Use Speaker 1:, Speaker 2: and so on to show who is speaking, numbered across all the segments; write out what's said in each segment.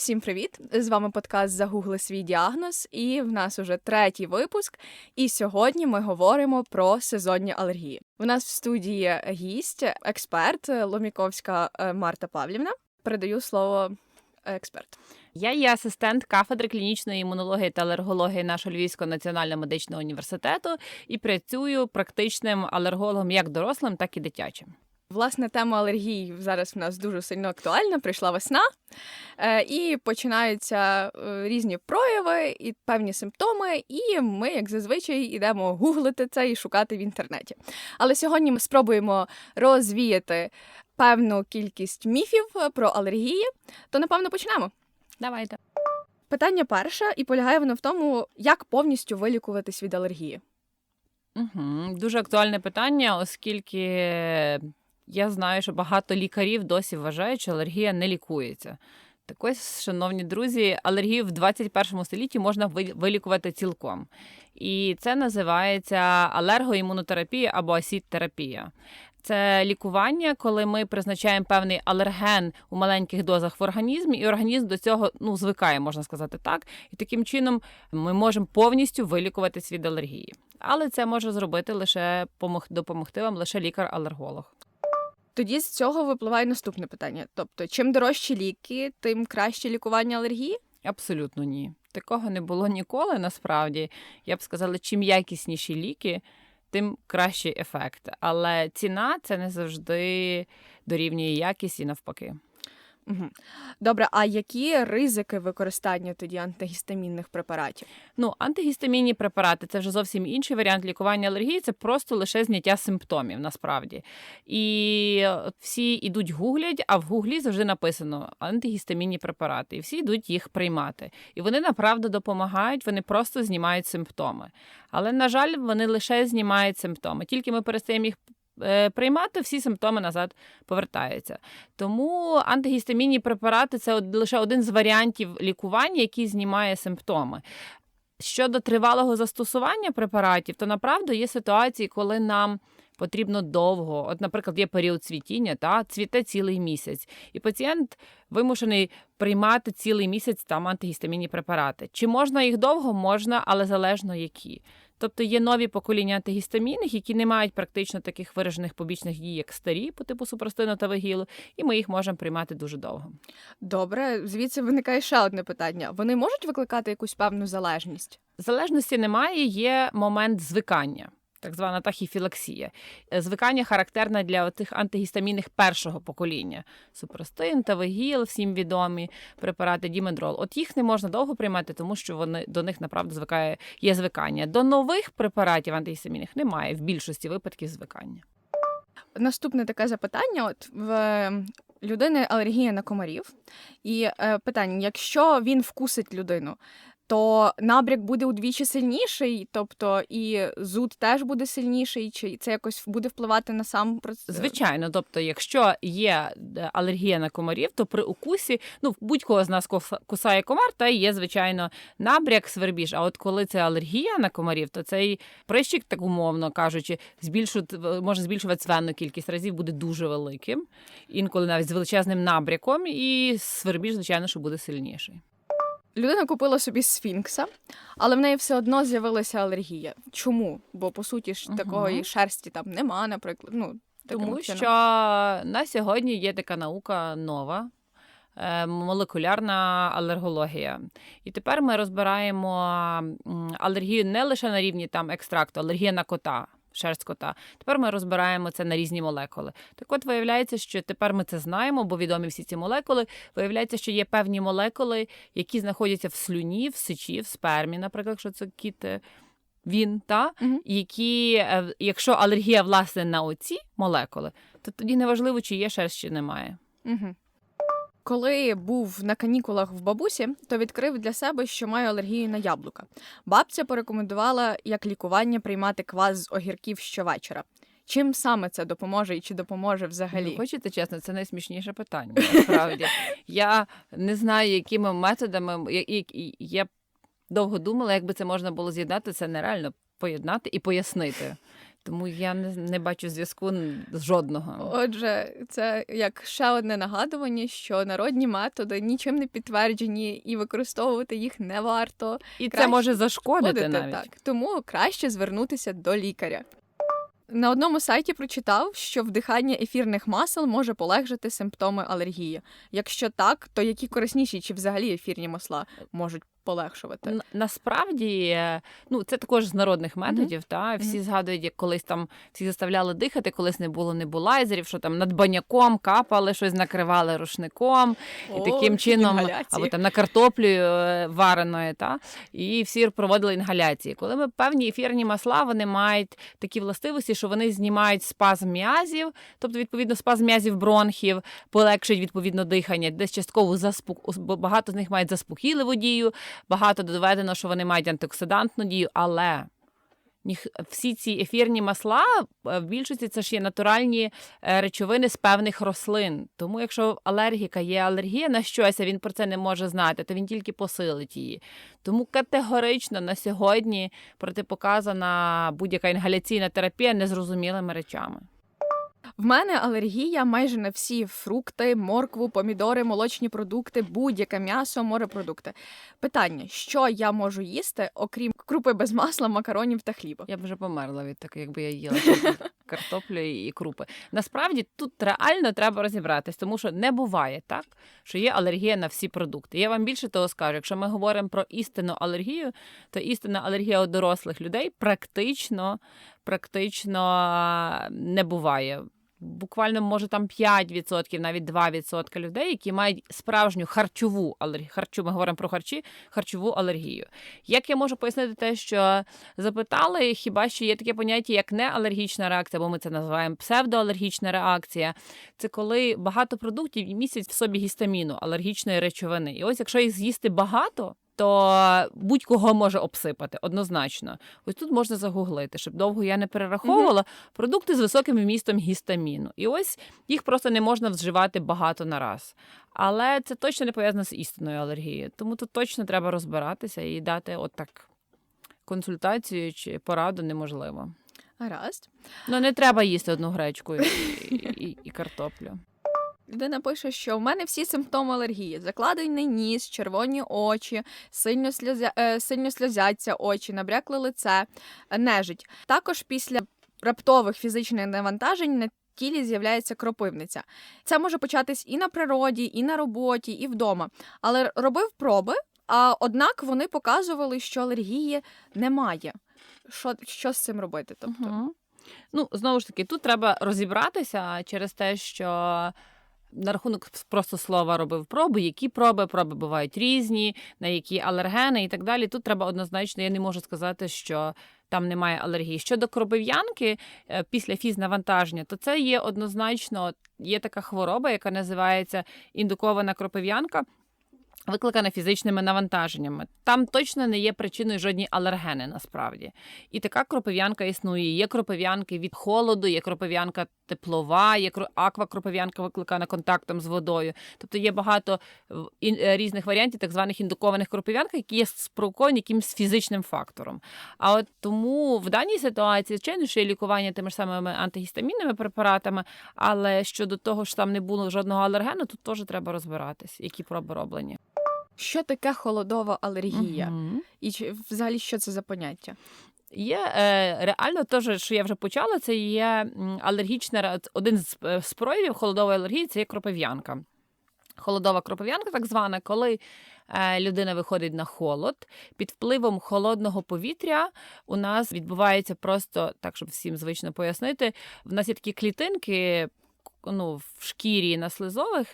Speaker 1: Всім привіт! З вами подкаст Загугли свій діагноз, і в нас уже третій випуск. І сьогодні ми говоримо про сезонні алергії. У нас в студії гість, експерт Ломіковська е, Марта Павлівна. Передаю слово експерту.
Speaker 2: Я є асистент кафедри клінічної імунології та алергології нашого Львівського національного медичного університету і працюю практичним алергологом як дорослим, так і дитячим.
Speaker 1: Власне, тема алергій зараз в нас дуже сильно актуальна. Прийшла весна, е, і починаються е, різні прояви і певні симптоми. І ми, як зазвичай, йдемо гуглити це і шукати в інтернеті. Але сьогодні ми спробуємо розвіяти певну кількість міфів про алергії. То напевно почнемо.
Speaker 2: Давайте.
Speaker 1: Питання перше, і полягає воно в тому, як повністю вилікуватись від алергії.
Speaker 2: Угу. Дуже актуальне питання, оскільки я знаю, що багато лікарів досі вважають, що алергія не лікується. Так ось, шановні друзі, алергію в 21 столітті можна вилікувати цілком. І це називається алергоімунотерапія або асід-терапія. Це лікування, коли ми призначаємо певний алерген у маленьких дозах в організмі, і організм до цього ну звикає, можна сказати так. І таким чином ми можемо повністю вилікуватись від алергії. Але це може зробити лише допомогти вам лише лікар-алерголог.
Speaker 1: Тоді з цього випливає наступне питання: тобто, чим дорожчі ліки, тим краще лікування алергії?
Speaker 2: Абсолютно ні. Такого не було ніколи. Насправді я б сказала, чим якісніші ліки, тим кращий ефект. Але ціна це не завжди дорівнює якість і навпаки.
Speaker 1: Угу. Добре, а які ризики використання тоді антигістамінних препаратів?
Speaker 2: Ну, антигістамінні препарати це вже зовсім інший варіант лікування алергії, це просто лише зняття симптомів насправді. І всі йдуть гуглять, а в гуглі завжди написано антигістамінні препарати. І всі йдуть їх приймати. І вони направду допомагають, вони просто знімають симптоми. Але, на жаль, вони лише знімають симптоми. Тільки ми перестаємо їх Е, приймати, всі симптоми назад повертаються. Тому антигістамінні препарати це лише один з варіантів лікування, який знімає симптоми. Щодо тривалого застосування препаратів, то направду є ситуації, коли нам потрібно довго. От, наприклад, є період цвітіння, та цвіте цілий місяць, і пацієнт вимушений приймати цілий місяць там антигістамінні препарати. Чи можна їх довго? Можна, але залежно які. Тобто є нові покоління антигістамінних, які не мають практично таких виражених побічних дій, як старі, по типу супростину та вигілу, і ми їх можемо приймати дуже довго.
Speaker 1: Добре, звідси виникає ще одне питання: вони можуть викликати якусь певну залежність?
Speaker 2: Залежності немає, є момент звикання так звана тахіфілаксія. Е, звикання характерне для тих антигістамінних першого покоління. Супростин, тавигіл, всім відомі препарати, дімендрол. От їх не можна довго приймати, тому що вони до них направду звикає є звикання. До нових препаратів антигістамінних немає в більшості випадків звикання.
Speaker 1: Наступне таке запитання: от в людини алергія на комарів, і е, питання: якщо він вкусить людину, то набряк буде удвічі сильніший, тобто і зуд теж буде сильніший, чи це якось буде впливати на сам процес?
Speaker 2: Звичайно, тобто, якщо є е, алергія на комарів, то при укусі ну будь-кого з нас кусає комар, та є звичайно набряк, свербіж. А от коли це алергія на комарів, то цей прищик, так умовно кажучи, збільшує, може збільшувати свенну кількість разів, буде дуже великим, інколи навіть з величезним набряком, і свербіж, звичайно, що буде сильніший.
Speaker 1: Людина купила собі сфінкса, але в неї все одно з'явилася алергія. Чому? Бо по суті ж такої угу. шерсті там нема, наприклад. Ну
Speaker 2: тому що на сьогодні є така наука нова. Е, молекулярна алергологія. І тепер ми розбираємо алергію не лише на рівні там екстракту, алергія на кота шерсть кота. Тепер ми розбираємо це на різні молекули. Так от виявляється, що тепер ми це знаємо, бо відомі всі ці молекули. Виявляється, що є певні молекули, які знаходяться в слюні, в сечі, в спермі, наприклад, що це кіт. Е, він, та, угу. які, е, якщо алергія власне на оці молекули, то тоді неважливо, чи є шерсть, чи немає.
Speaker 1: Угу. Коли був на канікулах в бабусі, то відкрив для себе, що маю алергію на яблука. Бабця порекомендувала як лікування приймати квас з огірків щовечора. Чим саме це допоможе і чи допоможе взагалі?
Speaker 2: Ну, Хочете чесно, це найсмішніше питання. Насправді я не знаю, якими методами я, я довго думала, як би це можна було з'єднати. Це нереально поєднати і пояснити. Тому я не, не бачу зв'язку жодного.
Speaker 1: Отже, це як ще одне нагадування, що народні методи нічим не підтверджені і використовувати їх не варто.
Speaker 2: І це може зашкодити
Speaker 1: Ходити,
Speaker 2: навіть.
Speaker 1: так. Тому краще звернутися до лікаря. На одному сайті прочитав, що вдихання ефірних масел може полегшити симптоми алергії. Якщо так, то які корисніші чи взагалі ефірні масла можуть полегшувати?
Speaker 2: Насправді, ну це також з народних методів. Та всі
Speaker 1: Мгм.
Speaker 2: згадують, як колись там всі заставляли дихати, колись не було небулайзерів, що там над баняком капали, щось накривали рушником, і
Speaker 1: О,
Speaker 2: таким чином
Speaker 1: інгаляції.
Speaker 2: або там на картоплю е, вареною, та і всі проводили інгаляції. Коли ми певні ефірні масла, вони мають такі властивості, що вони знімають спазм м'язів, тобто відповідно спазм м'язів бронхів, полегшують відповідно дихання, десь частково заспок... багато з них мають заспокійливу дію, багато доведено, що вони мають антиоксидантну дію, але. Всі ці ефірні масла е, в більшості це ж є натуральні е, речовини з певних рослин. Тому, якщо алергіка є алергія на щось, а він про це не може знати, то він тільки посилить її. Тому категорично на сьогодні протипоказана будь-яка інгаляційна терапія незрозумілими речами.
Speaker 1: В мене алергія майже на всі фрукти, моркву, помідори, молочні продукти, будь-яке м'ясо, морепродукти. Питання: що я можу їсти, окрім крупи без масла, макаронів та хліба?
Speaker 2: Я б вже померла від такого, якби я їла картоплю і крупи. Насправді тут реально треба розібратись, тому що не буває так, що є алергія на всі продукти. Я вам більше того скажу, якщо ми говоримо про істинну алергію, то істинна алергія у дорослих людей практично, практично не буває. Буквально може там 5%, навіть 2% людей, які мають справжню харчову алергію. Харчу, ми говоримо про харчі, харчову алергію. Як я можу пояснити те, що запитали, хіба що є таке поняття, як неалергічна реакція, бо ми це називаємо псевдоалергічна реакція. Це коли багато продуктів містять в собі гістаміну, алергічної речовини. І ось якщо їх з'їсти багато. То будь-кого може обсипати однозначно. Ось тут можна загуглити, щоб довго я не перераховувала продукти з високим вмістом гістаміну. І ось їх просто не можна вживати багато на раз. Але це точно не пов'язано з істинною алергією. Тому тут точно треба розбиратися і дати отак консультацію чи пораду неможливо.
Speaker 1: Гаразд.
Speaker 2: Ну не треба їсти одну гречку і, і, і картоплю.
Speaker 1: Людина пише, що в мене всі симптоми алергії: закладений ніс, червоні очі, сильно сльозя... е, сильно сльозяться очі, набрякле лице, нежить. Також після раптових фізичних навантажень на тілі з'являється кропивниця. Це може початись і на природі, і на роботі, і вдома. Але робив проби, а однак вони показували, що алергії немає. Що, що з цим робити? Тобто,
Speaker 2: Угу. Ну, знову ж таки, тут треба розібратися через те, що на рахунок просто слова робив проби, які проби, проби бувають різні, на які алергени і так далі. Тут треба однозначно, я не можу сказати, що там немає алергії. Щодо кропив'янки е, після фізнавантаження, то це є однозначно є така хвороба, яка називається індукована кропив'янка. Викликана фізичними навантаженнями. Там точно не є причиною жодні алергени насправді. І така кропив'янка існує. Є кропив'янки від холоду, є кропив'янка теплова, є кро- аквакропив'янка викликана контактом з водою. Тобто є багато ін- е, різних варіантів так званих індукованих кропив'янок, які є спровоковані якимось фізичним фактором. А от тому в даній ситуації, звичайно, що є лікування тими ж самими антигістамінними препаратами, але щодо того, що там не було жодного алергену, тут теж треба розбиратись, які проби роблені.
Speaker 1: що таке холодова алергія?
Speaker 2: Мгм.
Speaker 1: І взагалі що це за поняття?
Speaker 2: Є е, реально теж, що я вже почала, це є алергічна один з, е, з проявів холодової алергії це є кропив'янка. Холодова кропив'янка, так звана, коли е, людина виходить на холод, під впливом холодного повітря у нас відбувається просто так, щоб всім звично пояснити. В нас є такі клітинки. Ну, в шкірі на слизових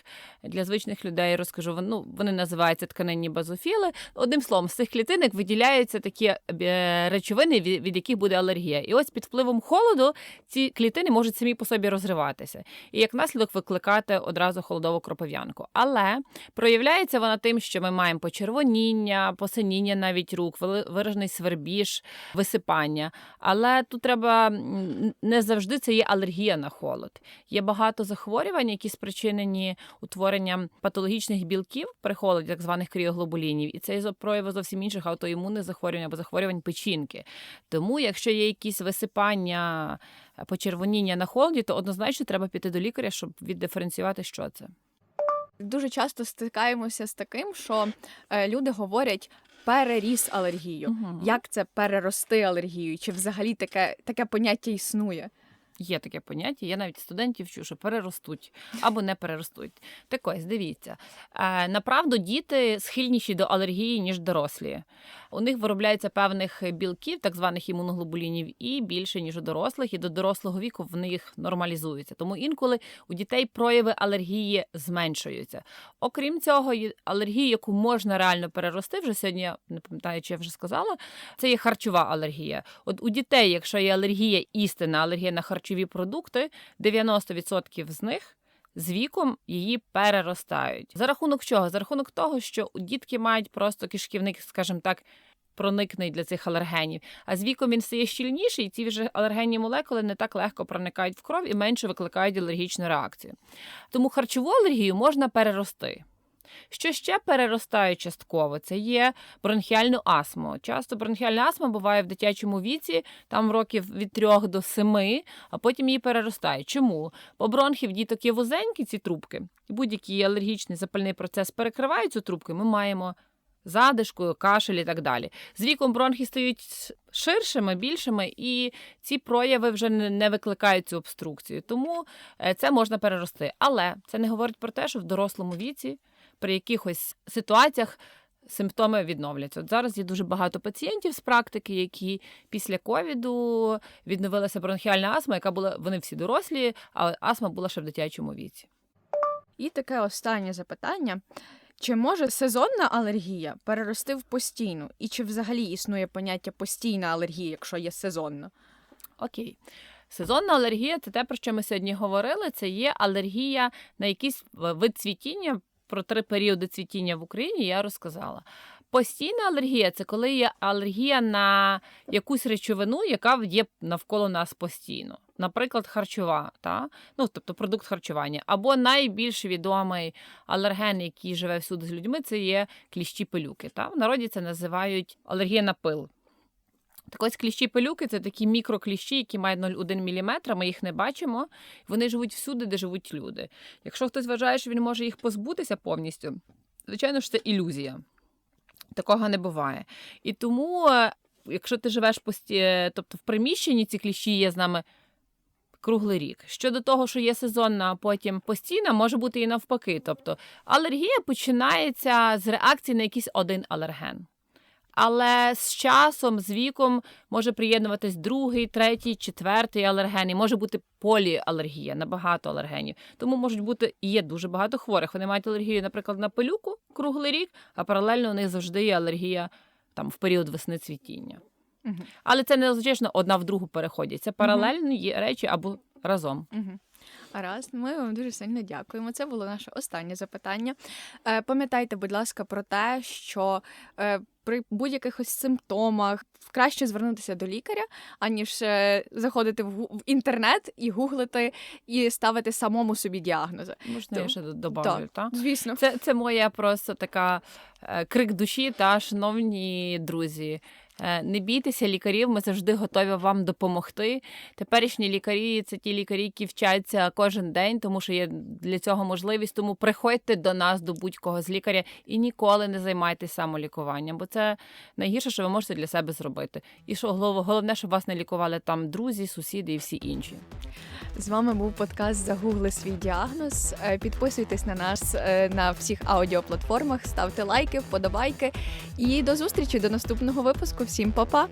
Speaker 2: для звичних людей розкажу. Ну, вони називаються тканинні базофіли. Одним словом, з цих клітинок виділяються такі е, речовини, від, яких буде алергія. І ось під впливом холоду ці клітини можуть самі по собі розриватися. І як наслідок викликати одразу холодову кропив'янку. Але проявляється вона тим, що ми маємо почервоніння, посиніння навіть рук, виражений свербіж, висипання. Але тут треба не завжди це є алергія на холод. Є багато багато захворювань, які спричинені утворенням патологічних білків при холоді, так званих кріоглобулінів, і це прояви зовсім інших аутоімунних захворювань або захворювань печінки. Тому, якщо є якісь висипання, е, почервоніння на холоді, то однозначно треба піти до лікаря, щоб віддиференціювати, що це.
Speaker 1: Дуже часто стикаємося з таким, що е, люди говорять переріс алергію.
Speaker 2: Мгм.
Speaker 1: Як це перерости алергію? Чи взагалі таке, таке поняття існує?
Speaker 2: Є таке поняття. Я навіть студентів вчу, що переростуть або не переростуть. Так ось, дивіться. Е, Направду діти схильніші до алергії, ніж дорослі. У них виробляється певних білків, так званих імуноглобулінів, і більше, ніж у дорослих, і до дорослого віку в них нормалізується. Тому інколи у дітей прояви алергії зменшуються. Окрім цього, алергія, яку можна реально перерости, вже сьогодні я не пам'ятаю, чи я вже сказала, це є харчова алергія. От у дітей, якщо є алергія, істинна алергія на харчові продукти, 90% з них. З віком її переростають. За рахунок чого? За рахунок того, що дітки мають просто кишківник, скажімо так, проникний для цих алергенів. А з віком він стає щільніший, і ці вже алергенні молекули не так легко проникають в кров і менше викликають алергічну реакцію. Тому харчову алергію можна перерости. Що ще переростає частково? Це є бронхіальну астму. Часто бронхіальна астма буває в дитячому віці, там років від 3 до 7, а потім її переростає. Чому? Бо бронхи в діток є вузенькі, ці трубки, і будь-який алергічний запальний процес перекриває цю трубку, і ми маємо задишку, кашель і так далі. З віком бронхи стають ширшими, більшими, і ці прояви вже не не викликають цю обструкцію. Тому е, це можна перерости. Але це не говорить про те, що в дорослому віці при якихось ситуаціях симптоми відновляться. От зараз є дуже багато пацієнтів з практики, які після ковіду відновилася бронхіальна астма, яка була вони всі дорослі, а астма була ще в дитячому віці.
Speaker 1: І таке останнє запитання: чи може сезонна алергія перерости в постійну? І чи взагалі існує поняття постійна алергія, якщо є сезонна?
Speaker 2: Окей. Сезонна алергія це те, про що ми сьогодні говорили. Це є алергія на якийсь вид цвітіння. Про три періоди цвітіння в Україні я розказала. Постійна алергія це коли є алергія на якусь речовину, яка є навколо нас постійно. Наприклад, харчова, та? ну, тобто продукт харчування. Або найбільш відомий алерген, який живе всюди з людьми, це є кліщі пилюки. Та? В народі це називають алергія на пил. Так ось кліщі пилюки це такі мікрокліщі, які мають 0,1 мм, ми їх не бачимо. Вони живуть всюди, де живуть люди. Якщо хтось вважає, що він може їх позбутися повністю, звичайно ж це ілюзія. Такого не буває. І тому, е, якщо ти живеш пості... тобто в приміщенні, ці кліщі є з нами круглий рік. Щодо того, що є сезонна, а потім постійна, може бути і навпаки. Тобто алергія починається з реакції на якийсь один алерген. Але з часом, з віком може приєднуватись другий, третій, четвертий алерген, і може бути поліалергія на багато алергенів. Тому можуть бути і є дуже багато хворих. Вони мають алергію, наприклад, на пилюку круглий рік, а паралельно у них завжди є алергія там в період весни цвітіння.
Speaker 1: Мгм.
Speaker 2: Але це не означає, що одна в другу переходять. Це паралельні є речі або разом.
Speaker 1: Угу. Гаразд, ми вам дуже сильно дякуємо. Це було наше останнє запитання. Е, пам'ятайте, будь ласка, про те, що е, при будь-яких ось симптомах краще звернутися до лікаря, аніж е, заходити в, гу- в інтернет і гуглити і ставити самому собі діагнози.
Speaker 2: Можна я ще додаю, так?
Speaker 1: Звісно.
Speaker 2: Це, це моя просто така е, крик душі та шановні друзі. Е, Не бійтеся лікарів, ми завжди готові вам допомогти. Теперішні лікарі це ті лікарі, які вчаться кожен день, тому що є для цього можливість. Тому приходьте до нас, до будь-кого з лікаря, і ніколи не займайтеся самолікуванням, бо це найгірше, що ви можете для себе зробити. І що головне, щоб вас не лікували там друзі, сусіди і всі інші.
Speaker 1: З вами був подкаст Загугли свій діагноз. Е, Підписуйтесь на нас е, на всіх аудіоплатформах, ставте лайки, вподобайки. І до зустрічі до наступного випуску. Всім па-па!